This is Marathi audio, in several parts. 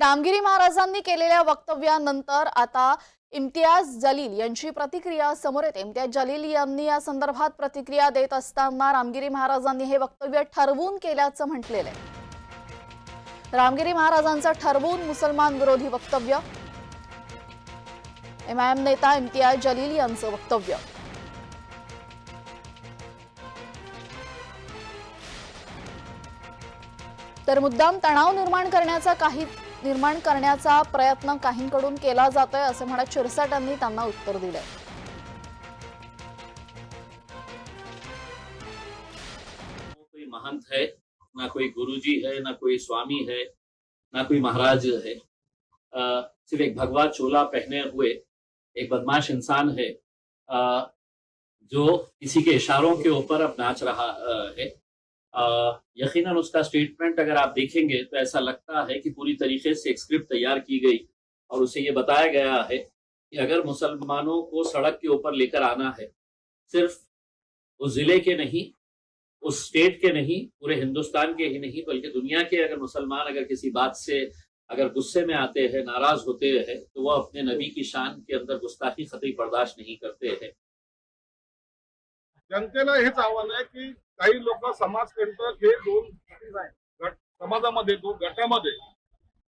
रामगिरी महाराजांनी केलेल्या वक्तव्यानंतर आता इम्तियाज जलील यांची प्रतिक्रिया समोर येते. इम्तियाज जलील यांनी या संदर्भात प्रतिक्रिया देत असताना रामगिरी महाराजांनी हे वक्तव्य ठरवून केल्याचं म्हटलेलं आहे. रामगिरी महाराजांचं ठरवून मुसलमान विरोधी वक्तव्य. एमआयएम नेता इम्तियाज जलील यांचं वक्तव्य. तर मुद्दाम तणाव निर्माण करण्याचा काही निर्माण करण्याचा प्रयत्न काहींकडून केला जातोय असे म्हणत शिरसाटांनी त्यांना उत्तर दिलंय. कोई महंत है ना कोई गुरुजी है ना कोई स्वामी है ना कोई महाराज है। आ, सिर्फ एक भगवा चोला पहने हुए एक बदमाश इंसान है आ, जो किसी के इशारों के ऊपर अब नाच रहा है। यकीनन उसका स्टेटमेंट अगर आप देखेंगे तो ऐसा लगता है कि पूरी तरीके से एक स्क्रिप्ट तैयार की गई और उसे ये बताया गया है कि अगर मुसलमानों को सड़क के ऊपर लेकर आना है, सिर्फ़ उस ज़िले के नहीं, उस स्टेट के नहीं, पूरे हिंदुस्तान के ही नहीं, बल्कि दुनिया के अगर मुसलमान अगर किसी बात से अगर गुस्से में आते हैं, नाराज़ होते हैं तो वह अपने नबी की शान के अंदर गुस्ताखी, खतरी बर्दाश्त नहीं करते हैं। जनतेला हेच आव्हान आहे की काही लोक समाजकंटक हे दोन समाजामध्ये दोन गटामध्ये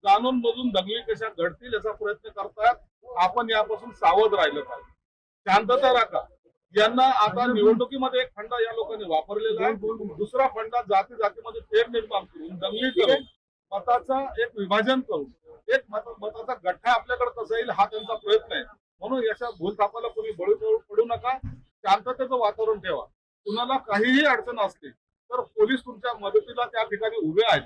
जाणून बजून दंगली कशा घडतील याचा प्रयत्न करतात आपण यापासून सावध राहिलं पाहिजे. शांतता राखा. यांना आता निवडणुकीमध्ये एक फंडा या लोकांनी वापरलेला आहे. दुसरा फंडा जाती जातीमध्ये फेर निर्माण करून दंगली करून मताचा एक विभाजन करून एक मताचा गठ्ठा आपल्याकडे कसा येईल हा त्यांचा प्रयत्न आहे. म्हणून याच्या भूलथापाला कोणी शांततेचं वातावरण ठेवा. कुणाला काहीही अडचण असते तर पोलीस तुमच्या मदतीला त्या ठिकाणी उभे आहेत.